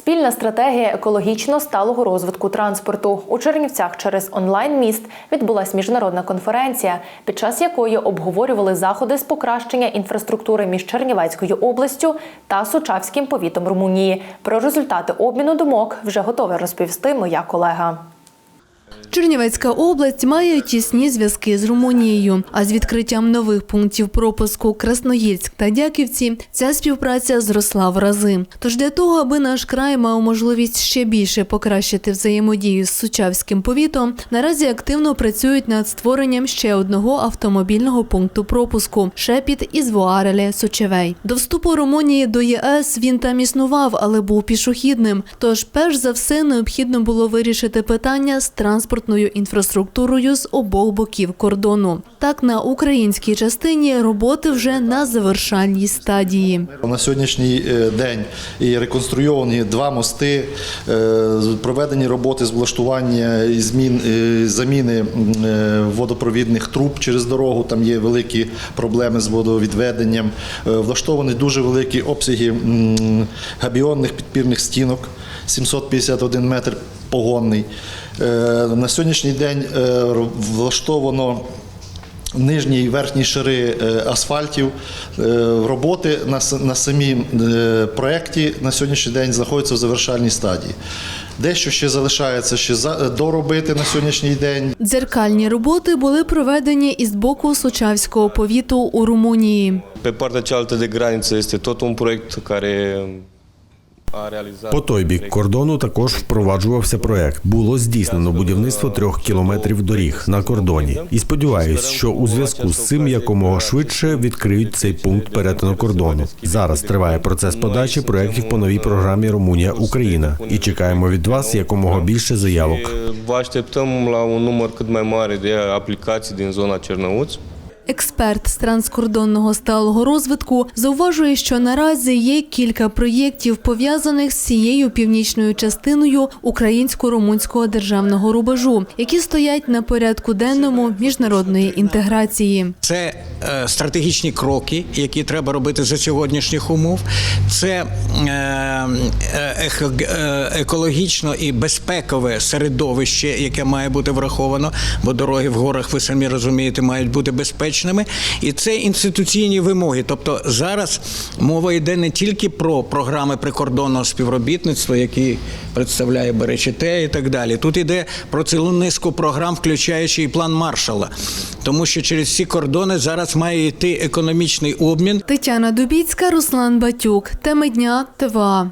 Спільна стратегія екологічно сталого розвитку транспорту у Чернівцях через онлайн-міст відбулася міжнародна конференція, під час якої обговорювали заходи з покращення інфраструктури між Чернівецькою областю та Сучавським повітом Румунії. Про результати обміну думок вже готова розповісти моя колега. Чернівецька область має тісні зв'язки з Румунією. А з відкриттям нових пунктів пропуску Красноїльськ та Дяківці ця співпраця зросла в рази. Тож для того, аби наш край мав можливість ще більше покращити взаємодію з Сучавським повітом, наразі активно працюють над створенням ще одного автомобільного пункту пропуску Шепіт із Вуарелі Сочевей. До вступу Румунії до ЄС він там існував, але був пішохідним. Тож, перш за все, необхідно було вирішити питання з транспортною інфраструктурою з обох боків кордону. Так, на українській частині роботи вже на завершальній стадії. На сьогоднішній е, день реконструйовані два мости, е, проведені роботи з влаштування і змін е, заміни водопровідних труб через дорогу. Там є великі проблеми з водовідведенням. Влаштовані дуже великі обсяги габіонних підпірних стінок, 751 метр погонний. На сьогоднішній день е, влаштовано нижні і верхні шари е, асфальтів. Е, Роботи на, на самій е, проєкті на сьогоднішній день знаходяться в завершальній стадії. Дещо ще залишається ще за- доробити на сьогоднішній день. Дзеркальні роботи були проведені із боку Сучавського повіту у Румунії. Pe partea cealaltă de graniță este tot un proiect care a realizat. По той бік кордону також впроваджувався проект. Було здійснено будівництво трьох кілометрів доріг на кордоні. І сподіваюсь, що у зв'язку з цим якомога швидше відкриють цей пункт перетину кордону. Зараз триває процес подачі проєктів по новій програмі Румунія Україна і чекаємо від вас якомога більше заявок. E, Vă așteptăm la Експерт з транскордонного сталого розвитку зауважує, що наразі є кілька проєктів пов'язаних з цією північною частиною українсько-румунського державного рубежу, які стоять на порядку денному міжнародної інтеграції. Це е, стратегічні кроки, які треба робити за сьогоднішніх умов. Це е, е, е, екологічно і безпекове середовище, яке має бути враховано, бо дороги в горах, ви самі розумієте, мають бути безпечними. І це інституційні вимоги. Тобто зараз мова йде не тільки про програми прикордонного співробітництва, які представляє БРЧТ і так далі. Тут йде про цілу низку програм, включаючи і план Маршала. Тому що через ці кордони зараз має йти економічний обмін. Тетяна Дубіцька, Руслан Батюк. Теми дня ТВА.